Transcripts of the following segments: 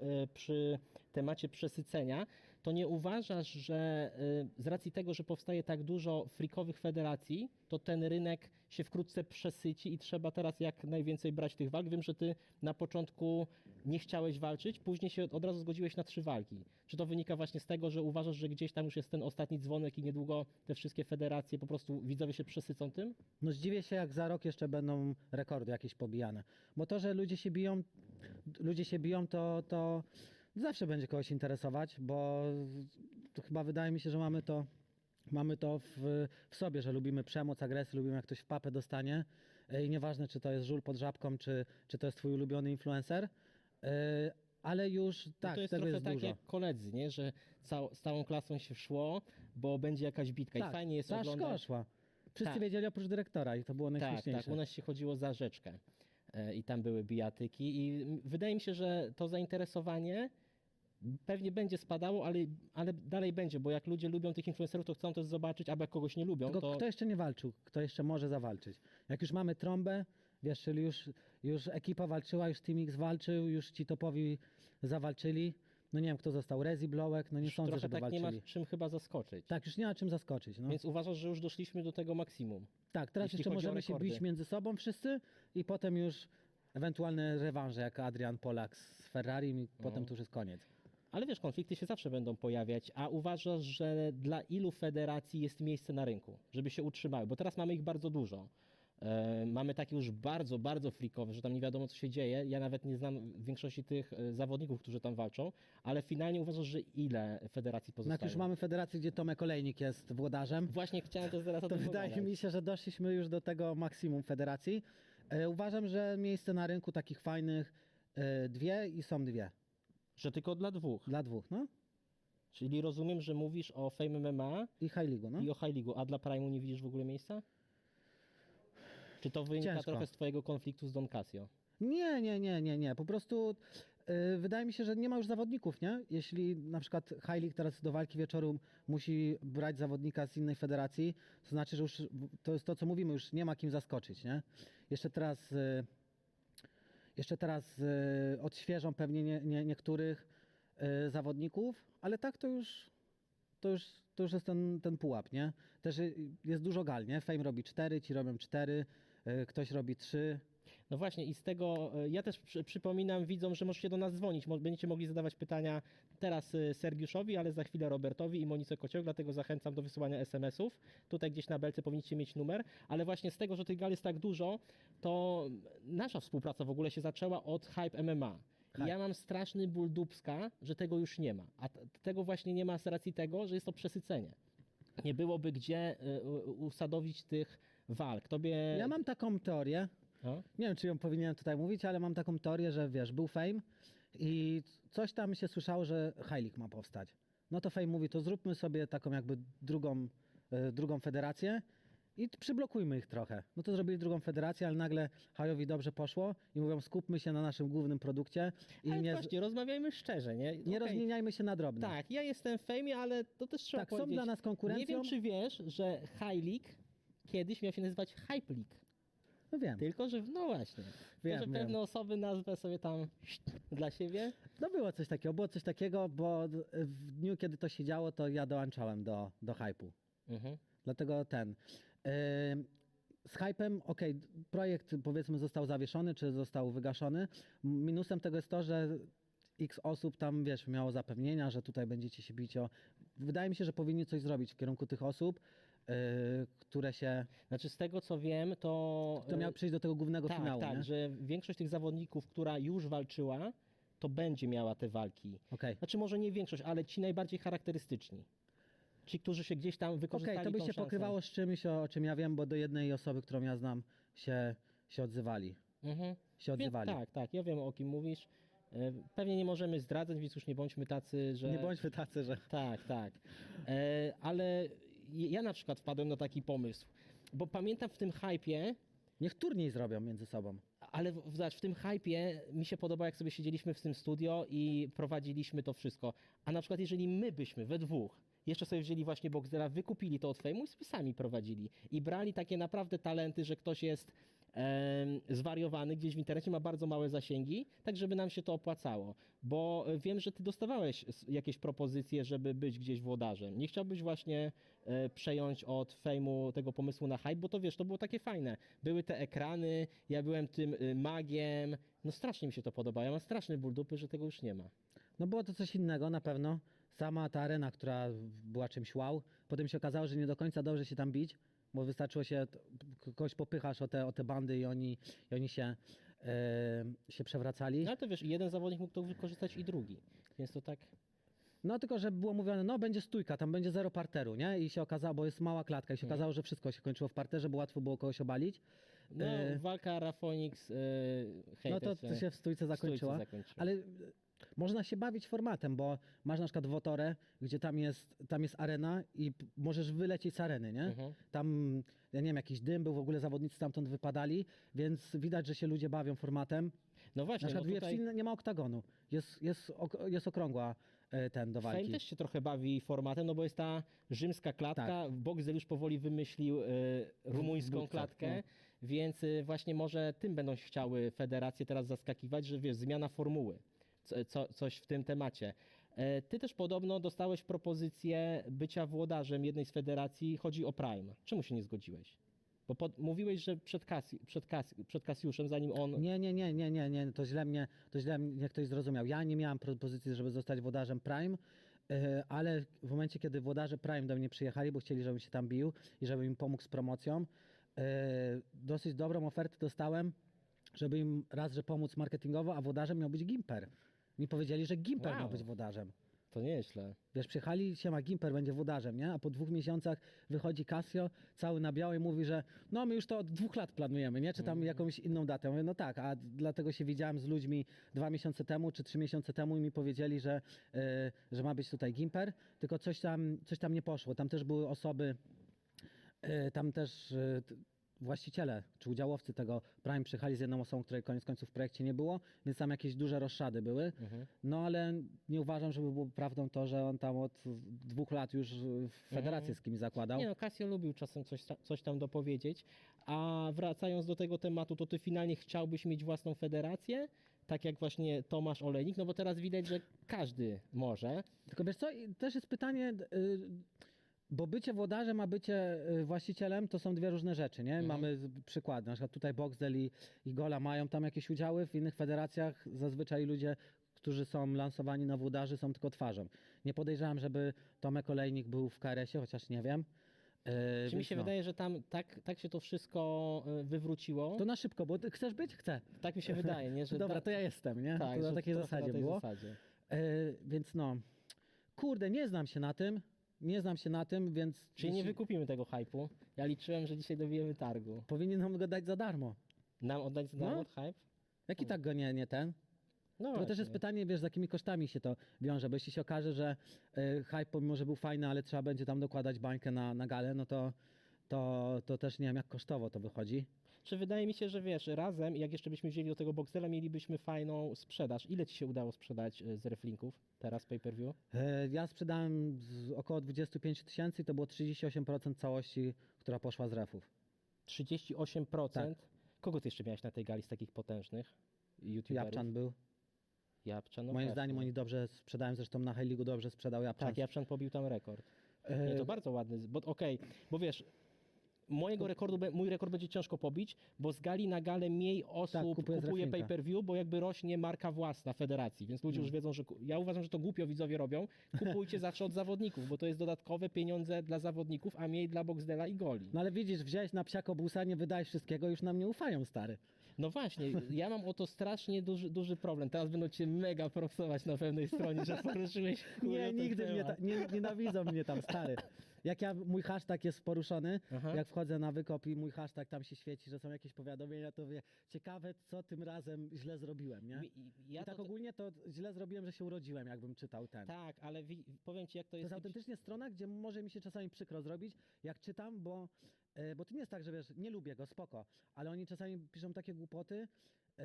e, przy temacie przesycenia, to nie uważasz, że e, z racji tego, że powstaje tak dużo frikowych federacji, to ten rynek się wkrótce przesyci i trzeba teraz jak najwięcej brać tych walk? Wiem, że ty na początku nie chciałeś walczyć, później się od razu zgodziłeś na trzy walki. Czy to wynika właśnie z tego, że uważasz, że gdzieś tam już jest ten ostatni dzwonek i niedługo te wszystkie federacje, po prostu widzowie się przesycą tym? No zdziwię się, jak za rok jeszcze będą rekordy jakieś pobijane. Bo to, że ludzie się biją, ludzie się biją, to, to zawsze będzie kogoś interesować, bo to chyba wydaje mi się, że mamy to, mamy to w, w sobie, że lubimy przemoc, agresję, lubimy jak ktoś w papę dostanie i nieważne, czy to jest żul pod żabką, czy, czy to jest twój ulubiony influencer, E, ale już tak, to jest tego trochę jest tak dużo. jak koledzy, nie? że cał, z całą klasą się szło, bo będzie jakaś bitka i fajnie jest szkoła oglądać. szła. Wszyscy Tak. wiedzieli oprócz dyrektora i to było Tak, najśmieszniejsze. tak, u nas się chodziło za rzeczkę i tam były bijatyki i wydaje mi się, że to zainteresowanie pewnie będzie spadało, ale, ale dalej będzie, bo jak ludzie lubią tych influencerów, to chcą też zobaczyć, albo jak kogoś nie lubią, Tylko to kto jeszcze nie walczył, kto jeszcze może zawalczyć. Jak już mamy trąbę, wiesz, czyli już, już ekipa walczyła, już Team X walczył, już ci topowi zawalczyli. No nie wiem, kto został, Rezi, Blołek, no nie sądzę, trochę żeby tak nie walczyli. ma czym chyba zaskoczyć. Tak, już nie ma czym zaskoczyć. No. Więc uważasz, że już doszliśmy do tego maksimum. tak, teraz jeszcze możemy się bić między sobą wszyscy i potem już ewentualne rewanże, jak Adrian Polak z Ferrari i No. potem to już jest koniec. Ale wiesz, konflikty się zawsze będą pojawiać, a uważasz, że dla ilu federacji jest miejsce na rynku, żeby się utrzymały? Bo teraz mamy ich bardzo dużo. E, mamy takie już bardzo, bardzo frikowe, że tam nie wiadomo, co się dzieje. Ja nawet nie znam większości tych e, zawodników, którzy tam walczą, ale finalnie uważasz, że ile federacji No pozostaje? jak już mamy federację, gdzie Tomek Olejnik jest włodarzem, Właśnie chciałem też zaraz to wydaje pogadać. mi się, że doszliśmy już do tego maksimum federacji. E, uważam, że miejsce na rynku takich fajnych dwie i są dwie. Że tylko dla dwóch. Dla dwóch, no. Czyli rozumiem, że mówisz o Fame MMA I High League, no. i o High League, a dla Prime'u nie widzisz w ogóle miejsca? Czy to wynika Ciężko. trochę z twojego konfliktu z Don Casio? Nie, nie, nie, nie, nie. Po prostu e, wydaje mi się, że nie ma już zawodników, nie? Jeśli na przykład League teraz do walki wieczoru musi brać zawodnika z innej federacji, to znaczy, że już to jest to, co mówimy, już nie ma kim zaskoczyć, nie? Jeszcze teraz... E, Jeszcze teraz e, odświeżą pewnie nie, nie, niektórych e, zawodników, ale tak to już, to już, to już jest ten, ten pułap, nie? Też jest dużo gal, nie? Fame robi cztery, ci robią cztery, ktoś robi trzy. No właśnie i z tego e, ja też przy, przypominam widzom, że możecie do nas dzwonić. Będziecie mogli zadawać pytania teraz e, Sergiuszowi, ale za chwilę Robertowi i Monice Kocioł, dlatego zachęcam do wysyłania SMS-ów. Tutaj gdzieś na belce powinniście mieć numer, ale właśnie z tego, że tych gal jest tak dużo, to nasza współpraca w ogóle się zaczęła od Hype MMA. Hype. ja mam straszny ból dupska, że tego już nie ma. A tego właśnie nie ma z racji tego, że jest to przesycenie. Nie byłoby gdzie e, usadowić tych walk. Tobie... Ja mam taką teorię, No? nie wiem, czy ją powinienem tutaj mówić, ale mam taką teorię, że wiesz, był Fame i coś tam się słyszało, że League ma powstać. No to Fame mówi, to zróbmy sobie taką jakby drugą, e, drugą federację i przyblokujmy ich trochę. No to zrobili drugą federację, ale nagle Hajowi dobrze poszło i mówią, skupmy się na naszym głównym produkcie i Ale nie, właśnie, rozmawiajmy szczerze, nie? nie Okej, rozmieniajmy się na drobne. Tak, ja jestem w fejmie, ale to też trzeba Tak, są powiedzieć. dla nas konkurencją. Nie wiem, czy wiesz, że League kiedyś miał się nazywać Hype League. No wiem. Tylko, że no właśnie. Wiem, to, że wiem. pewne osoby nazwę sobie tam dla siebie. No było coś takiego, było coś takiego, bo w dniu, kiedy to się działo, to ja dołączałem do, do hype'u. Mhm. Dlatego ten. Yy, z hypem, okej, d- projekt powiedzmy został zawieszony, czy został wygaszony. Minusem tego jest to, że x osób tam, wiesz, miało zapewnienia, że tutaj będziecie się bić o... Wydaje mi się, że powinni coś zrobić w kierunku tych osób, które się... Znaczy z tego co wiem, to... To miały przyjść do tego głównego tak, finału, tak, nie? że większość tych zawodników, która już walczyła, to będzie miała te walki. Okej. Znaczy może nie większość, ale ci najbardziej charakterystyczni. Ci, którzy się gdzieś tam Okej, wykorzystali to by się szansę. pokrywało z czymś, o, czym ja wiem, bo do jednej osoby, którą ja znam, się, się odzywali. Mhm. Się Więc odzywali. tak, tak, ja wiem o kim mówisz. E, Pewnie nie możemy zdradzać, więc już nie bądźmy tacy, że... Nie bądźmy tacy, że... Tak, tak. E, ale ja na przykład wpadłem na taki pomysł, bo pamiętam w tym hypie, Niech turniej zrobią między sobą. ale w, zobacz, w tym hypie mi się podoba, jak sobie siedzieliśmy w tym studio i prowadziliśmy to wszystko. A na przykład jeżeli my byśmy we dwóch jeszcze sobie wzięli właśnie Boxdela, wykupili to od Fejmu i sobie sami prowadzili. I brali takie naprawdę talenty, że ktoś jest zwariowany gdzieś w internecie, ma bardzo małe zasięgi, tak żeby nam się to opłacało. Bo e, wiem, że ty dostawałeś jakieś propozycje, żeby być gdzieś włodarzem. Nie chciałbyś właśnie e, przejąć od fejmu tego pomysłu na hype, bo to wiesz, to było takie fajne. Były te ekrany, ja byłem tym y, magiem, no strasznie mi się to podoba. Ja mam straszny ból dupy, że tego już nie ma. No było to coś innego na pewno. Sama ta arena, która była czymś wow. Potem się okazało, że nie do końca dobrze się tam bić, bo wystarczyło się, kogoś popychasz o te, o te bandy i oni, i oni się, e, się przewracali. No ale to wiesz, jeden zawodnik mógł to wykorzystać i drugi. Więc to tak. No tylko, że było mówione, no będzie stójka, tam będzie zero parteru, nie? I się okazało, bo jest mała klatka i się Mhm. okazało, że wszystko się kończyło w parterze, bo łatwo było kogoś obalić. No, E, walka Rafonix, yy, No to, to się w stójce zakończyła. zakończyła. Ale można się bawić formatem, bo masz na przykład Wotorę, gdzie tam jest, tam jest arena i p- możesz wylecieć z areny, nie? Mhm. Tam, ja nie wiem, jakiś dym był, w ogóle zawodnicy stamtąd wypadali, więc widać, że się ludzie bawią formatem. No Na właśnie, przykład bo w UFC tutaj nie ma oktagonu, jest, jest, ok, jest okrągła e, ten do Fame walki. też się trochę bawi formatem, no bo jest ta rzymska klatka. Tak. Boxel już powoli wymyślił y, rumuńską klatkę, no. więc y, właśnie może tym będą chciały federacje teraz zaskakiwać, że wiesz, zmiana formuły, co, co, coś w tym temacie. E, Ty też podobno dostałeś propozycję bycia włodarzem jednej z federacji, chodzi o Prime. Czemu się nie zgodziłeś? Bo pod, mówiłeś, że przed, Kasi, przed, Kas, przed Kasiuszem, zanim on... Nie, nie, nie, nie, nie, nie, to źle mnie, to źle mnie ktoś zrozumiał. Ja nie miałem propozycji, żeby zostać włodarzem Prime, e, ale w momencie, kiedy włodarze Prime do mnie przyjechali, bo chcieli, żebym się tam bił i żebym im pomógł z promocją, e, dosyć dobrą ofertę dostałem, żeby im raz, że pomóc marketingowo, a włodarzem miał być Gimper. Mi powiedzieli, że Gimper Wow. ma być włodarzem. To nieźle. Wiesz, przyjechali, siema, Gimper będzie włodarzem, nie? A po dwóch miesiącach wychodzi Casio, cały na biało i mówi, że no my już to od dwóch lat planujemy, nie? Czy tam jakąś inną datę. Ja Mówię, no tak, a dlatego się widziałem z ludźmi dwa miesiące temu, czy trzy miesiące temu i mi powiedzieli, że, e, że ma być tutaj Gimper, tylko coś tam, coś tam nie poszło. Tam też były osoby, e, tam też e, t- właściciele czy udziałowcy tego Prime przyjechali z jedną osobą, której koniec końców w projekcie nie było, więc tam jakieś duże roszady były. Mhm. No ale nie uważam, żeby było prawdą to, że on tam od dwóch lat już w federację z kimś zakładał. Nie no, Casio lubił czasem coś, coś tam dopowiedzieć. A wracając do tego tematu, to ty finalnie chciałbyś mieć własną federację? Tak jak właśnie Tomasz Olejnik, no bo teraz widać, że każdy może. Tylko wiesz co, też jest pytanie, y, bo bycie włodarzem, a bycie y, właścicielem to są dwie różne rzeczy, nie? Mhm. Mamy przykłady, na przykład tutaj Boxdel i, i Gola mają tam jakieś udziały, w innych federacjach zazwyczaj ludzie, którzy są lansowani na włodarzy są tylko twarzą. Nie podejrzewam, żeby Tomek Olejnik był w KRS-ie, chociaż nie wiem. Y, Czy mi się no. wydaje, że tam tak, tak się to wszystko y, wywróciło? To na szybko, bo chcesz być? Chcę. Tak mi się wydaje, nie? Że Dobra, da- to ja jestem, nie? tak, to na takiej zasadzie na tej było. Zasadzie. Więc no, kurde, nie znam się na tym, nie znam się na tym, więc Czyli nie wykupimy tego hype'u. Ja liczyłem, że dzisiaj dobijemy targu. powinienem go dać za darmo. Nam oddać za No. darmo hype? Jak i tak go nie, nie ten. No To też jest pytanie, wiesz, z jakimi kosztami się to wiąże, bo jeśli się okaże, że e, hype pomimo, że był fajny, ale trzeba będzie tam dokładać bańkę na, na galę, no to, to, to też nie wiem, jak kosztowo to wychodzi. Czy wydaje mi się, że wiesz, razem, jak jeszcze byśmy wzięli do tego Boxdela, mielibyśmy fajną sprzedaż. Ile ci się udało sprzedać y, z reflinków teraz pay-per-view? E, ja sprzedałem z około 25 tysięcy i to było 38% całości, która poszła z refów. 38%. Tak. Kogo ty jeszcze miałeś na tej gali z takich potężnych youtuberów? Japczan był. Japczan, no Moim pewnie. zdaniem oni dobrze sprzedają, zresztą na High dobrze sprzedał Japczan. Tak, Japczan pobił tam rekord. E, Nie, to bardzo ładny, z- bo okej, bo wiesz, mojego rekordu, mój rekord będzie ciężko pobić, bo z gali na galę mniej osób Tak, kupuje kupuje, pay-per-view, bo jakby rośnie marka własna federacji, więc ludzie No. już wiedzą, że ja uważam, że to głupio widzowie robią, kupujcie zawsze od zawodników, bo to jest dodatkowe pieniądze dla zawodników, a mniej dla Boxdela i Goli. No ale widzisz, wziąłeś na psiako busa, nie wydajesz wszystkiego, już nam nie ufają, stary. No właśnie, ja mam o to strasznie duży, duży problem. Teraz będą cię mega propsować na pewnej stronie, że poruszyłeś Nie, nigdy mnie ta, nie, nienawidzą mnie tam, stary. Jak ja, mój hashtag jest poruszony, Aha. jak wchodzę na wykop i mój hashtag tam się świeci, że są jakieś powiadomienia, to wie, ciekawe, co tym razem źle zrobiłem, nie? Mi- Ja I tak to, ogólnie to źle zrobiłem, że się urodziłem, jakbym czytał ten. tak, ale wi- powiem ci, jak to To jest. jest autentycznie strona, gdzie może mi się czasami przykro zrobić, jak czytam, bo, e, bo to nie jest tak, że wiesz, nie lubię go, spoko, ale oni czasami piszą takie głupoty, e,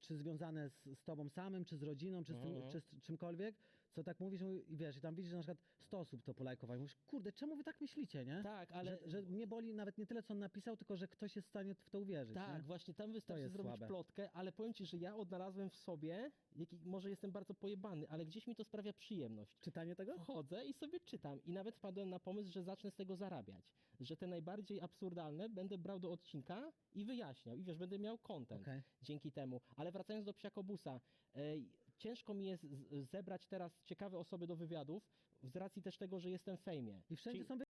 czy związane z, z tobą samym, czy z rodziną, czy z, tym, Mhm. czy z czymkolwiek, co tak mówisz i wiesz, i tam widzisz, że na przykład 100 osób to polajkowało. Mówisz, kurde, czemu wy tak myślicie, nie? Tak, ale... Że, że mnie boli nawet nie tyle, co on napisał, tylko że ktoś jest w stanie w to uwierzyć. Tak, nie? właśnie tam wystarczy zrobić słabe. plotkę, ale powiem ci, że ja odnalazłem w sobie, jaki, może jestem bardzo pojebany, ale gdzieś mi to sprawia przyjemność. Czytanie tego? Wchodzę i sobie czytam i nawet wpadłem na pomysł, że zacznę z tego zarabiać. Że te najbardziej absurdalne będę brał do odcinka i wyjaśniał. I wiesz, będę miał content Okej. dzięki temu. Ale wracając do Psiakobusa, ciężko mi jest z- zebrać teraz ciekawe osoby do wywiadów z racji też tego, że jestem w fejmie. I wszędzie Czyli- są